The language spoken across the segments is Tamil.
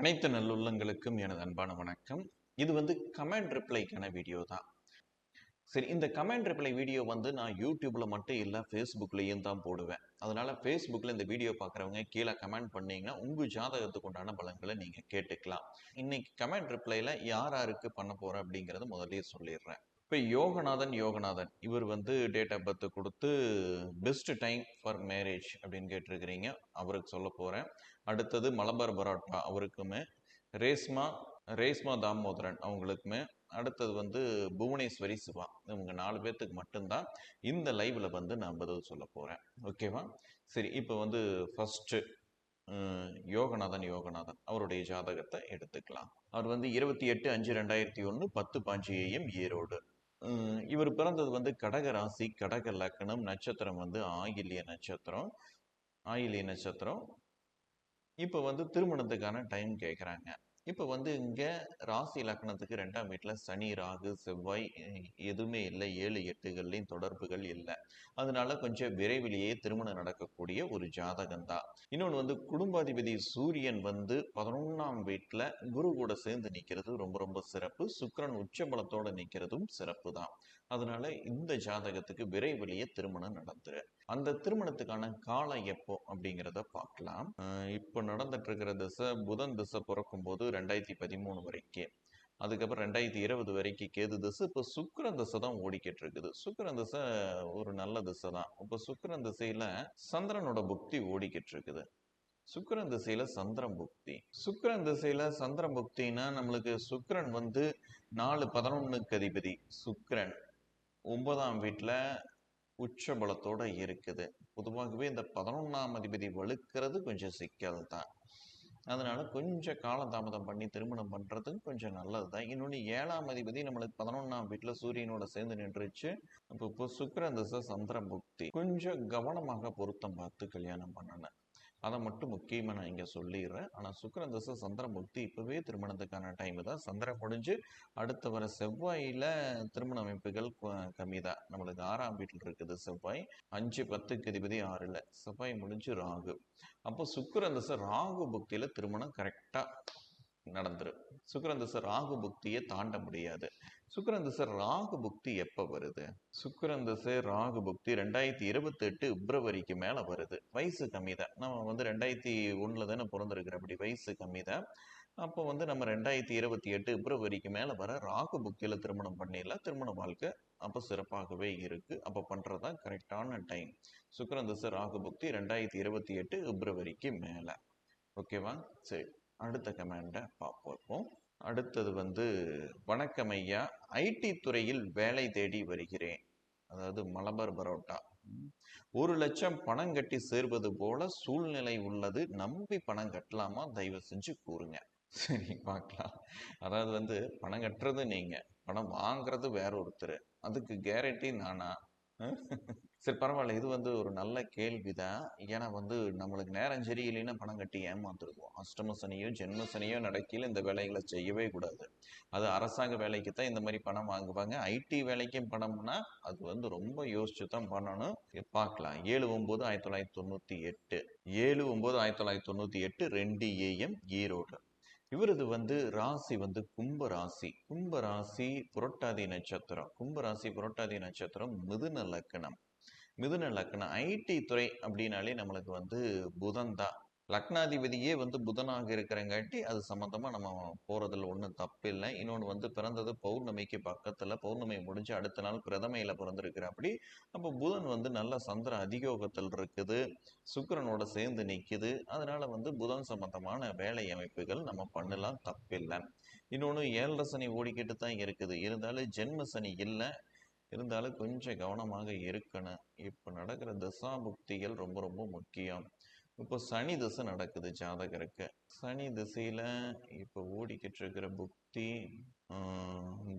அனைத்து நல்லுள்ளங்களுக்கும் எனது அன்பான வணக்கம். இது வந்து கமெண்ட் ரிப்ளைக்கான வீடியோ தான். சரி இந்த கமெண்ட் ரிப்ளை வீடியோ வந்து நான் யூடியூப்ல மட்டும் இல்லை ஃபேஸ்புக்லேயும் தான் போடுவேன். அதனால ஃபேஸ்புக்கில் இந்த வீடியோ பார்க்குறவங்க கீழே கமெண்ட் பண்ணீங்கன்னா உங்கள் ஜாதகத்துக்கு உண்டான பலன்களை நீங்கள் கேட்டுக்கலாம். இன்னைக்கு கமெண்ட் ரிப்ளைல யார் யாருக்கு பண்ண போகிறேன் அப்படிங்கிறத முதலே சொல்லிடுறேன். இப்போ யோகநாதன் யோகநாதன். இவர் வந்து டேட் ஆஃப் பர்த் கொடுத்து பெஸ்ட் டைம் ஃபார் மேரேஜ் அப்படின்னு கேட்டிருக்கிறீங்க. அவருக்கு சொல்ல போகிறேன் அடுத்தது மலபார் பரோட்டா அவருக்குமே. ரேஸ்மா ரேஸ்மா தாமோதரன் அவங்களுக்குமே. அடுத்தது வந்து புவனேஸ்வரி சிவா. இவங்க நாலு பேர்த்துக்கு மட்டும்தான் இந்த லைவில் வந்து நான் பதில் சொல்ல போகிறேன் ஓகேவா சரி இப்போ வந்து ஃபஸ்ட்டு யோகநாதன் யோகநாதன் அவருடைய ஜாதகத்தை எடுத்துக்கலாம். அவர் வந்து இருபத்தி எட்டு அஞ்சு ரெண்டாயிரத்தி ஒன்று பத்து பாஞ்சு ஏஎம் ஈரோடு. இவர் பிறந்தது வந்து கடக ராசி கடக லக்னம் நட்சத்திரம் வந்து ஆயிலிய நட்சத்திரம் ஆயிலிய நட்சத்திரம். இப்போ வந்து திருமணத்துக்கான டைம் கேட்குறாங்க இப்போ வந்து இங்கே ராசி லக்னத்துக்கு ரெண்டாம் வீட்டில் சனி ராகு செவ்வாய் எதுவுமே இல்லை. ஏழு எட்டுகள்லையும் தொடர்புகள் இல்லை. அதனால கொஞ்சம் விரைவிலேயே திருமணம் நடக்கக்கூடிய ஒரு ஜாதகம் தான் இன்னொன்று வந்து குடும்பாதிபதி சூரியன் வந்து பதினொன்றாம் வீட்டில் குரு கூட சேர்ந்து நிற்கிறது ரொம்ப ரொம்ப சிறப்பு. சுக்கிரன் உச்சபலத்தோடு நிற்கிறதும் சிறப்பு தான் அதனால இந்த ஜாதகத்துக்கு விரைவிலேயே திருமணம் நடந்துரு அந்த திருமணத்துக்கான காலம் எப்போ அப்படிங்கிறத பார்க்கலாம். இப்போ நடந்துட்டு இருக்கிற திசை புதன் திசை பிறக்கும் போது ரெண்டாயிரத்தி பதிமூணு வரைக்கும் அதுக்கப்புறம் ரெண்டாயிரத்தி இருபது வரைக்கும் கேது திசை இப்போ சுக்கிரன் திசை தான் ஓடிக்கிட்டு இருக்குது சுக்கிரன் திசை ஒரு நல்ல திசை தான். இப்போ சுக்கிரன் திசையில சந்திரனோட புக்தி ஓடிக்கிட்டு இருக்குது சுக்கரன் திசையில சந்திரன் புக்தி. சுக்கரன் திசையில சந்திரன் புக்தினா நம்மளுக்கு சுக்கரன் வந்து நாலு பதினொன்னுக்கு அதிபதி சுக்கரன். ஒன்பதாம் வீட்டில் உச்சபலத்தோடு இருக்குது. பொதுவாகவே இந்த பதினொன்றாம் அதிபதி வலுக்கிறது கொஞ்சம் சிக்கல் தான். அதனால் கொஞ்சம் காலதாமதம் பண்ணி திருமணம் பண்ணுறதுக்கு கொஞ்சம் நல்லது தான். இன்னொன்று ஏழாம் அதிபதி நம்மளுக்கு பதினொன்றாம் வீட்டில் சூரியனோட சேர்ந்து நின்றுச்சு. இப்போ இப்போ சுக்கிரன் திசை புக்தி. கொஞ்சம் கவனமாக பொருத்தம் பார்த்து கல்யாணம் பண்ணணும். அதை மட்டும் முக்கியமாக நான் இங்கே சொல்லிடுறேன் ஆனால் சுக்கரன் தசை சந்திர முக்தி இப்போவே திருமணத்துக்கான டைம் தான். சந்திரன் முடிஞ்சு அடுத்த வர செவ்வாயில் திருமண அமைப்புகள் கம்மி தான் நம்மளுக்கு ஆறாம் வீட்டில் இருக்குது செவ்வாய். அஞ்சு பத்துக்கு அதிபதி ஆறில். செவ்வாய் முடிஞ்சு ராகு. அப்போ சுக்கரன் தசை ராகு புக்தியில் திருமணம் கரெக்டாக நடந்துரும். சுக்கரன் தசை ராகு புக்தியை தாண்ட முடியாது. சுக்கரன் திசை ராகு புக்தி எப்போ வருது? சுக்கரன் திசை ராகு புக்தி ரெண்டாயிரத்தி இருபத்தெட்டு பிப்ரவரிக்கு மேலே வருது. வயசு கம்மி தான் நம்ம வந்து ரெண்டாயிரத்தி ஒன்றில் தானே பிறந்திருக்கிற அப்படி வயசு கம்மி தான் அப்போ வந்து நம்ம ரெண்டாயிரத்தி இருபத்தி எட்டு பிப்ரவரிக்கு மேலே வர ராகு புக்தியில் திருமணம் பண்ணிடலாம். திருமண வாழ்க்கை அப்போ சிறப்பாகவே இருக்குது அப்போ பண்ணுறது தான் கரெக்டான டைம். சுக்கரன் திசை ராகு புக்தி ரெண்டாயிரத்தி இருபத்தி எட்டு பிப்ரவரிக்கு மேலே. ஓகேவா? சரி. அடுத்த கமெண்டை பார்ப்போம். அடுத்தது வந்து வணக்கம் ஐயா. ஐடி துறையில் வேலை தேடி வருகிறேன். அதாவது மலபார் பரோட்டா. ஒரு லட்சம் பணம் கட்டி சேர்வது போல சூழ்நிலை உள்ளது. நம்பி பணம் கட்டலாமா? தயவு செஞ்சு கூறுங்க. சரி பார்க்கலாம். அதாவது வந்து பணம் கட்டுறது நீங்க. பணம் வாங்குறது வேற ஒருத்தர் அதுக்கு கேரண்டி நானா? சரி பரவாயில்ல. இது வந்து ஒரு நல்ல கேள்விதான் ஏன்னா வந்து நம்மளுக்கு நேரம் சரியில்லைன்னா பணம் கட்டி ஏமாந்துருவோம். அஷ்டம சனியோ ஜென்ம சனியோ நடக்கையில் இந்த வேலைகளை செய்யவே கூடாது. அது அரசாங்க வேலைக்கு தான் இந்த மாதிரி பணம் வாங்குவாங்க. ஐடி வேலைக்கும் பணம்னா அது வந்து ரொம்ப யோசிச்சு தான் பண்ணணும். பார்க்கலாம். ஏழு ஒம்பது ஆயிரத்தி தொள்ளாயிரத்தி தொண்ணூற்றி எட்டு. ஏழு ஒம்பது ஆயிரத்தி தொள்ளாயிரத்தி தொண்ணூற்றி எட்டு ரெண்டு ஏஎம் ஈரோடு. இவரது வந்து ராசி வந்து கும்ப ராசி. கும்ப ராசி புரட்டாதி நட்சத்திரம். கும்ப ராசி புரட்டாதி நட்சத்திரம் மிதுன லக்னம். மிதுன லக்னம் ஐடி துறை அப்படின்னாலே நம்மளுக்கு வந்து புதன் தான். லக்னாதிபதியே வந்து புதனாக இருக்கிறங்காட்டி அது சம்மந்தமாக நம்ம போகிறதுல ஒன்றும் தப்பு இல்லை. இன்னொன்று வந்து பிறந்தது பௌர்ணமிக்கு பக்கத்தில் பௌர்ணமி முடிஞ்சு அடுத்த நாள் பிரதமையில் பிறந்திருக்கிற அப்படி அப்போ புதன் வந்து நல்ல சந்திர அதிகோகத்தில் இருக்குது சுக்கிரனோட சேர்ந்து நிற்கிது அதனால் வந்து புதன் சம்மந்தமான வேலை அமைப்புகள் நம்ம பண்ணலாம் தப்பில்லை. இன்னொன்று ஏழரை சனி ஓடிக்கிட்டு தான் இருக்குது. இருந்தாலும் ஜென்ம சனி இல்லை. இருந்தாலும் கொஞ்சம் கவனமாக இருக்கணும். இப்போ நடக்கிற தசாபுக்திகள் ரொம்ப ரொம்ப முக்கியம். இப்போ சனி திசை நடக்குது ஜாதகருக்கு. சனி திசையில் இப்போ ஓடிக்கிட்டு இருக்கிற புக்தி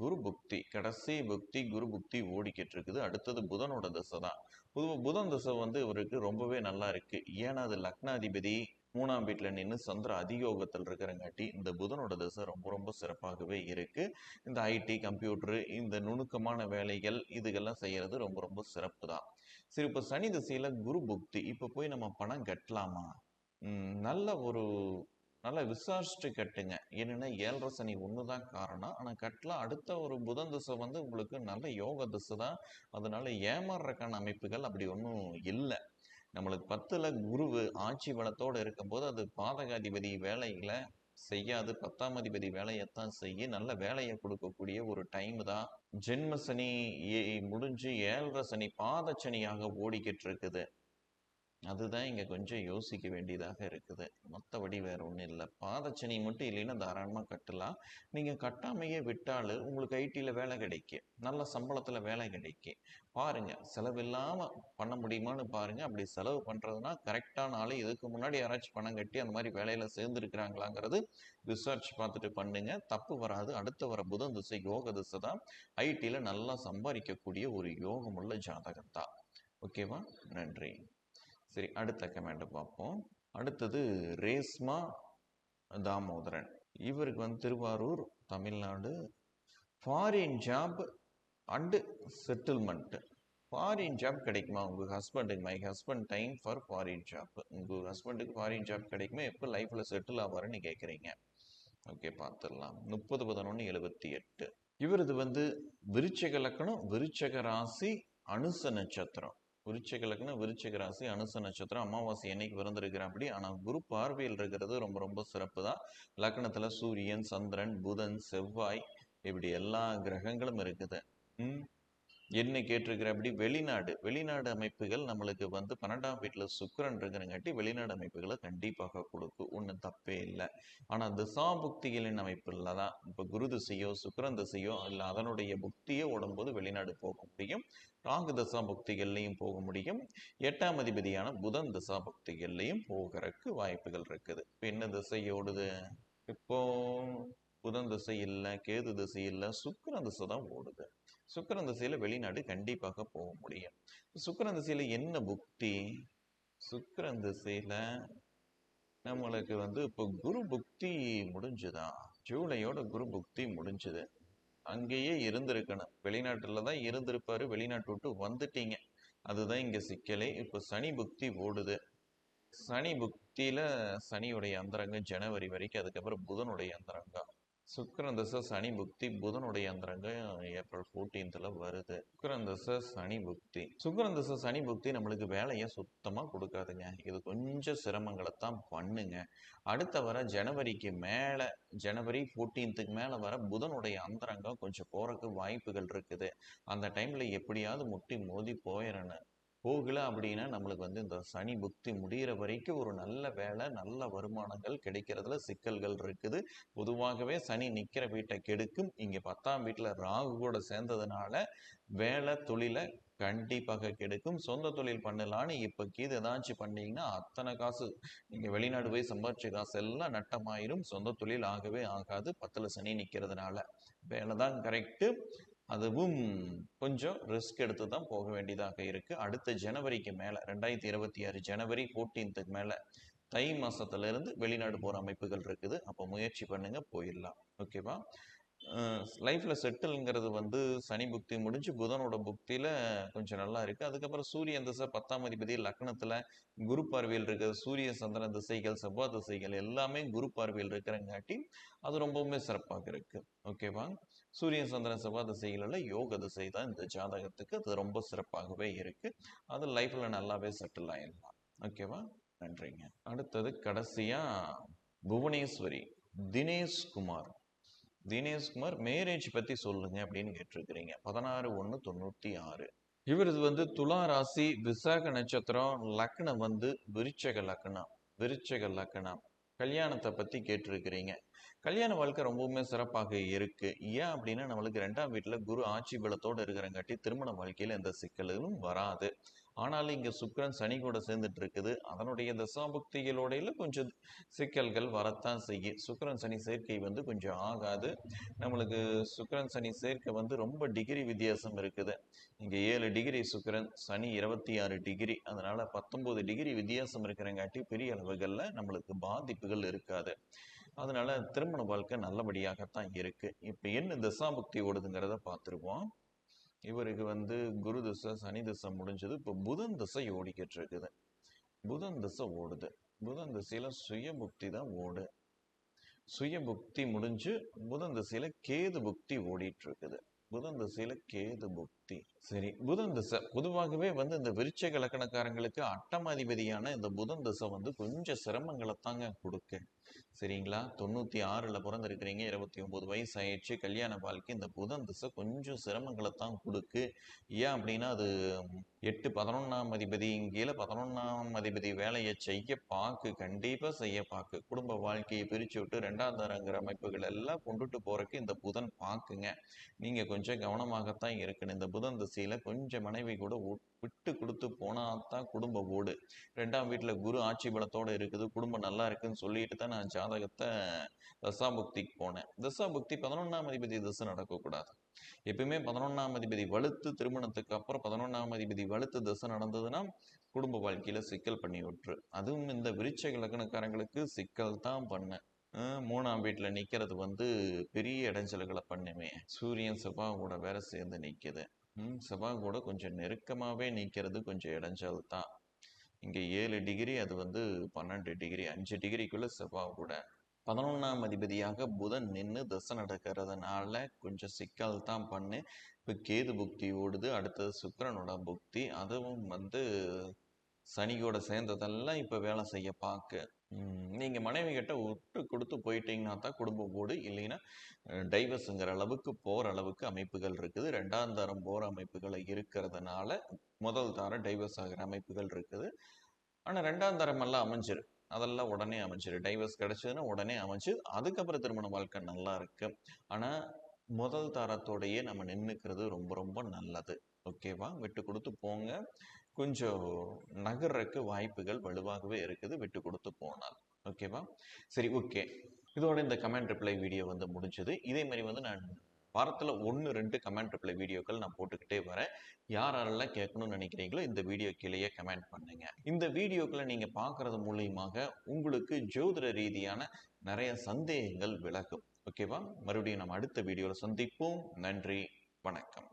குரு புக்தி கடைசி புக்தி குரு புக்தி ஓடிக்கிட்டு இருக்குது. அடுத்தது புதனோட திசை தான். புது புதன் திசை வந்து இவருக்கு ரொம்பவே நல்லா இருக்குது ஏன்னா அது லக்னாதிபதி மூணாம் வீட்டில் நின்று சந்திர அதியோகத்தில் இருக்கிறங்காட்டி இந்த புதனோட திசை ரொம்ப ரொம்ப சிறப்பாகவே இருக்குது இந்த ஐடி கம்ப்யூட்டரு இந்த நுணுக்கமான வேலைகள் இதுகெல்லாம் செய்கிறது ரொம்ப ரொம்ப சிறப்பு தான் சரி இப்போ சனி திசையில் குரு புக்தி இப்போ போய் நம்ம பணம் கட்டலாமா? நல்ல ஒரு நல்லா விசாரிச்சுட்டு கட்டுங்க. என்னென்னா ஏழரை சனி ஒன்று தான் காரணம். ஆனால் கட்டலாம் அடுத்த ஒரு புதன் திசை வந்து உங்களுக்கு நல்ல யோக திசை தான் அதனால ஏமாறுறக்கான அமைப்புகள் அப்படி ஒன்றும் இல்லை. நம்மளுக்கு பத்துல குருவு ஆட்சி பலத்தோடு இருக்கும்போது அது பாதகாதிபதி வேலைகளை செய்யாது. பத்தாம் அதிபதி வேலையைத்தான் செய்ய நல்ல வேலையை கொடுக்கக்கூடிய ஒரு டைம் தான். ஜென்ம சனி முடிஞ்சு ஏழரை சனி பாத சனியாக ஓடிக்கிட்டு இருக்குது. அதுதான் இங்கே கொஞ்சம் யோசிக்க வேண்டியதாக இருக்குது. மற்றபடி வேறு ஒன்றும் இல்லை. பாதச்சனி மட்டும் இல்லைன்னா தாராளமாக கட்டலாம். நீங்கள் கட்டாமையே விட்டாலும் உங்களுக்கு ஐடியில் வேலை கிடைக்கும். நல்ல சம்பளத்தில் வேலை கிடைக்கும். பாருங்க செலவில்லாமல் பண்ண முடியுமான்னு பாருங்கள் அப்படி செலவு பண்ணுறதுனா கரெக்டான ஆள் இதுக்கு முன்னாடி யாராச்சும் பணம் கட்டி அந்த மாதிரி வேலையில் சேர்ந்துருக்கிறாங்களாங்கிறது ரிசர்ச் பார்த்துட்டு பண்ணுங்கள் தப்பு வராது. அடுத்து வர புதன் திசை யோக திசை தான். ஐடியில் நல்லா சம்பாதிக்கக்கூடிய ஒரு யோகமுள்ள ஜாதகம் தான் ஓகேவா? நன்றி. சரி அடுத்த கமெண்ட்டை பார்ப்போம். அடுத்தது ரேஸ்மா தாமோதரன். இவருக்கு வந்து Thiruvarur Tamil Nadu. Foreign job and settlement foreign job கிடைக்குமா? உங்கள் ஹஸ்பண்டுக்கு my husband time for foreign job உங்கள் ஹஸ்பண்டுக்கு ஃபாரின் ஜாப் கிடைக்குமா? எப்போ லைஃப்பில் செட்டில் ஆவாருன்னு கேட்குறீங்க ஓகே பார்த்துடலாம். முப்பது பதினொன்று எழுபத்தி எட்டு. இவரது வந்து விருச்சக லக்கணம் விருச்சக ராசி அனுச நட்சத்திரம். விருச்சக லக்னம் விருச்சக ராசி அனுச நட்சத்திரம் அமாவாசை என்னைக்கு பிறந்திருக்கிறாப்படி ஆனால் குரு பார்வையில் இருக்கிறது ரொம்ப ரொம்ப சிறப்பு தான். லக்னத்தில் சூரியன் சந்திரன் புதன் செவ்வாய் இப்படி எல்லா கிரகங்களும் இருக்குது. ம்? என்ன அப்படி வெளிநாடு வெளிநாடு அமைப்புகள் நம்மளுக்கு வந்து பன்னெண்டாம் வீட்டில் சுக்கரன் இருக்கிறங்காட்டி வெளிநாடு அமைப்புகளை கண்டிப்பாக கொடுக்கும். ஒன்றும் தப்பே இல்லை. ஆனால் திசாபுக்திகளின் அமைப்பில் தான் இப்போ குரு திசையோ சுக்கரன் திசையோ இல்லை அதனுடைய புக்தியோ ஓடும்போது வெளிநாடு போக முடியும். ராகு தசா புக்திகள்லையும் போக முடியும். எட்டாம் அதிபதியான புதன் தசா புக்திகள்லையும் போகிறதுக்கு வாய்ப்புகள் இருக்குது. இப்போ என்ன திசை ஓடுது? இப்போ புதன் திசை இல்லை கேது திசை இல்லை சுக்கரன் திசை தான் ஓடுது. சுக்கரன் திசையில வெளிநாடு கண்டிப்பாக போக முடியும். சுக்கரன் திசையில என்ன புக்தி? சுக்கரன் திசையில நம்மளுக்கு வந்து இப்போ குரு புக்தி முடிஞ்சுதா? ஜூலையோட குரு புக்தி முடிஞ்சுது. அங்கேயே இருந்திருக்கணும். வெளிநாட்டுல தான் இருந்திருப்பாரு. வெளிநாட்டு விட்டு வந்துட்டீங்க. அதுதான் இங்க சிக்கலே. இப்போ சனி புக்தி ஓடுது. சனி புக்தியில சனியுடைய அந்தரங்கம் ஜனவரி வரைக்கும் அதுக்கப்புறம் புதனுடைய அந்தரங்கம். சுக்கரன் தசை சனி புக்தி புதனுடைய அந்தரங்கம் ஏப்ரல் ஃபோர்டீன்த்தில் வருது. சுக்கரன் தசை சனி புக்தி. சுக்கரன் தசை சனி புக்தி நம்மளுக்கு வேலையை சுத்தமாக கொடுக்காதுங்க. இது கொஞ்சம் சிரமங்களை தான் பண்ணுங்க. அடுத்த வர ஜனவரிக்கு மேலே ஜனவரி ஃபோர்டீன்த்துக்கு மேலே வர புதனுடைய அந்தரங்கம் கொஞ்சம் போகிறக்கு வாய்ப்புகள் இருக்குது. அந்த டைமில் எப்படியாவது முட்டி மோதி போயிடணும் போகல அப்படின்னா நம்மளுக்கு வந்து இந்த சனி புக்தி முடிகிற வரைக்கும் ஒரு நல்ல வேலை நல்ல வருமானங்கள் கிடைக்கிறதுல சிக்கல்கள் இருக்குது. பொதுவாகவே சனி நிற்கிற வீட்டை கெடுக்கும். இங்கே பத்தாம் வீட்டில் ராகு கூட சேர்ந்ததுனால வேலை தொழிலை கண்டிப்பாக கெடுக்கும். சொந்த தொழில் பண்ணலான்னு இப்போ கீது ஏதாச்சும் பண்ணீங்கன்னா அத்தனை காசு நீங்கள் வெளிநாடு போய் சம்பாதிச்ச காசு எல்லாம் நட்டமாயிரும். சொந்த தொழில் ஆகவே ஆகாது. பத்தில் சனி நிற்கிறதுனால வேலை தான் கரெக்டு அதுவும் கொஞ்சம் ரிஸ்க் எடுத்து தான் போக வேண்டியதாக இருக்குது அடுத்த ஜனவரிக்கு மேலே ரெண்டாயிரத்தி இருபத்தி ஆறு ஜனவரி ஃபோர்டீன்த்துக்கு மேலே தை மாதத்துலேருந்து வெளிநாடு போகிற அமைப்புகள் இருக்குது. அப்போ முயற்சி பண்ணுங்கள் போயிடலாம். ஓகேவா லைஃப்பில் செட்டில்ங்கிறது வந்து சனி புக்தி முடிஞ்சு புதனோட புக்தியில் கொஞ்சம் நல்லா இருக்குது அதுக்கப்புறம் சூரிய திசை பத்தாம் அதிபதி லக்னத்தில் குரு பார்வையில் இருக்கிற சூரிய சந்திரன் திசைகள் செவ்வாய் திசைகள் எல்லாமே குரு பார்வையில் இருக்கிறங்காட்டி அது ரொம்பவுமே சிறப்பாக இருக்குது ஓகேவா சூரிய சந்திரன் செவ்வாய் திசைகளில் யோக திசை தான் இந்த ஜாதகத்துக்கு. அது ரொம்ப சிறப்பாகவே இருக்குது அது லைஃப்பில் நல்லாவே செட்டில் ஆயிடலாம். ஓகேவா நன்றிங்க. அடுத்தது கடைசியாக புவனேஸ்வரி தினேஷ் குமார் தினேஷ்குமார் மேரேஜ் பற்றி சொல்லுங்க அப்படின்னு கேட்டிருக்கிறீங்க. பதினாறு ஒன்று தொண்ணூற்றி ஆறு. இவரது வந்து துலா ராசி விசாக நட்சத்திரம் லக்னம் வந்து விருச்சக லக்னம் விருச்சக லக்னம். கல்யாணத்தை பற்றி கேட்டிருக்கிறீங்க. கல்யாண வாழ்க்கை ரொம்பவுமே சிறப்பாக இருக்குது ஏன் அப்படின்னா நம்மளுக்கு ரெண்டாம் வீட்டில் குரு ஆட்சி பலத்தோடு இருக்கிறங்காட்டி திருமண வாழ்க்கையில் எந்த சிக்கல்களும் வராது. ஆனாலும் இங்கே சுக்கரன் சனி கூட சேர்ந்துட்டு இருக்குது அதனுடைய தசாபுக்திகளோடையில கொஞ்சம் சிக்கல்கள் வரத்தான் செய்யும். சுக்கரன் சனி சேர்க்கை வந்து கொஞ்சம் ஆகாது. நம்மளுக்கு சுக்கரன் சனி சேர்க்கை வந்து ரொம்ப டிகிரி வித்தியாசம் இருக்குது. இங்கே ஏழு டிகிரி சுக்கிரன் சனி இருபத்தி ஆறு டிகிரி. அதனால் பத்தொம்போது டிகிரி வித்தியாசம் இருக்கிறங்காட்டி பெரிய அளவுகளில் நம்மளுக்கு பாதிப்புகள் இருக்காது. அதனால திருமண வாழ்க்கை நல்லபடியாகத்தான் இருக்கு. இப்போ என்ன தசாபுக்தி ஓடுதுங்கிறத பார்த்துருவோம். இவருக்கு வந்து குரு திசை சனி திசை முடிஞ்சது. இப்போ புதன் திசை ஓடிக்கிட்டு இருக்குது. புதன் திசை ஓடுது. புதன் திசையில சுயபுக்தி தான் ஓடு. சுயபுக்தி முடிஞ்சு புதன் திசையில கேது புக்தி ஓடிட்டு இருக்குது. புதன் திசையில கேது புக்தி சரி புதன் திசை பொதுவாகவே வந்து இந்த விருச்சக இலக்கணக்காரங்களுக்கு அட்டமாதிபதியான இந்த புதன் திசை வந்து கொஞ்சம் சிரமங்களை தாங்க கொடுக்க. சரிங்களா? தொண்ணூத்தி ஆறுல பிறந்திருக்கிறீங்க இருபத்தி ஒன்பது வயசு ஆயிடுச்சு கல்யாண வாழ்க்கை இந்த புதன் திசை கொஞ்சம் சிரமங்களை தான் கொடுக்கு. ஏன் அப்படின்னா அது எட்டு பதினொன்னாம் அதிபதி கீழே பதினொன்னாம் அதிபதி வேலையை செய்ய பார்க்கு கண்டிப்பா செய்ய பார்க்கு குடும்ப வாழ்க்கையை பிரிச்சு விட்டு ரெண்டாம் தரங்கிற அமைப்புகள் எல்லாம் கொண்டுட்டு போறக்கு இந்த புதன் பாக்குங்க. நீங்க கொஞ்சம் கொஞ்சம் கவனமாகத்தான் இருக்கணும். இந்த புதன் திசையில் கொஞ்சம் மனைவி கூட விட்டு கொடுத்து போனால் தான் குடும்ப ஓடு. ரெண்டாம் வீட்டில் குரு ஆட்சி பலத்தோடு இருக்குது. குடும்பம் நல்லா இருக்குன்னு சொல்லிட்டு தான் நான் ஜாதகத்தை தசாபுக்திக்கு போனேன். தசாபுக்தி பதினொன்றாம் அதிபதி திசை நடக்கக்கூடாது. எப்பயுமே பதினொன்றாம் அதிபதி வலுத்து திருமணத்துக்கு அப்புறம் பதினொன்றாம் அதிபதி வலுத்து திசை நடந்ததுன்னா குடும்ப வாழ்க்கையில் சிக்கல் பண்ணி விட்டுரு. அதுவும் இந்த விருச்ச இலக்கணக்காரங்களுக்கு சிக்கல் தான் பண்ணேன் மூணாம் வீட்டில் நிற்கிறது வந்து பெரிய இடைஞ்சல்களை பண்ணுமே. சூரியன் செவ்வாய் கூட வேற சேர்ந்து நிற்கிது ம் செவ்வாய் கூட கொஞ்சம் நெருக்கமாகவே நிற்கிறது கொஞ்சம் இடைஞ்சல் தான். இங்கே ஏழு டிகிரி அது வந்து பன்னெண்டு டிகிரி அஞ்சு டிகிரிக்குள்ளே செவ்வாய் கூட. பதினொன்றாம் அதிபதியாக புதன் நின்று தசை நடக்கிறதுனால கொஞ்சம் சிக்கல் தான் பண்ணு. இப்போ கேது புக்தி ஓடுது அடுத்தது சுக்கரனோட புக்தி. அதுவும் வந்து சனியோட சேர்ந்ததெல்லாம் இப்போ வேலை செய்ய பார்க்க நீங்கள் மனைவி கிட்ட விட்டு கொடுத்து போயிட்டீங்கன்னா தான் குடும்பம் போடு இல்லைன்னா டைவர்ஸுங்கிற அளவுக்கு போகிற அளவுக்கு அமைப்புகள் இருக்குது. ரெண்டாம் தரம் போகிற அமைப்புகள் இருக்கிறதுனால முதல் தரம் டைவர்ஸ் ஆகிற அமைப்புகள் இருக்குது. ஆனால் ரெண்டாம் தரமெல்லாம் அமைஞ்சிரு. அதெல்லாம் உடனே அமைஞ்சிரு. டைவர்ஸ் கிடச்சதுன்னா உடனே அமைஞ்சு அதுக்கப்புறம் திருமண வாழ்க்கை நல்லா இருக்கு. ஆனால் முதல் தரத்தோடையே நம்ம நின்றுக்கிறது ரொம்ப ரொம்ப நல்லது. ஓகேவா? விட்டு கொடுத்து போங்க. கொஞ்சம் நகர்றதுக்கு வாய்ப்புகள் வலுவாகவே இருக்குது. விட்டு கொடுத்து போனால். ஓகேவா சரி ஓகே இதோட இந்த கமெண்ட் ரிப்ளை வீடியோ வந்து முடிஞ்சது. இதே மாதிரி வந்து நான் வாரத்தில் ஒன்று ரெண்டு கமெண்ட் ரிப்ளை வீடியோக்கள் நான் போட்டுக்கிட்டே வரேன். யார் யாரெல்லாம் கேட்கணும்னு நினைக்கிறீங்களோ இந்த வீடியோ கீழேயே கமெண்ட் பண்ணுங்க. இந்த வீடியோக்களை நீங்கள் பார்க்கறது மூலியமாக உங்களுக்கு ஜோதிட ரீதியான நிறைய சந்தேகங்கள் விலகும். ஓகேவா மறுபடியும் நம்ம அடுத்த வீடியோவில் சந்திப்போம். நன்றி. வணக்கம்.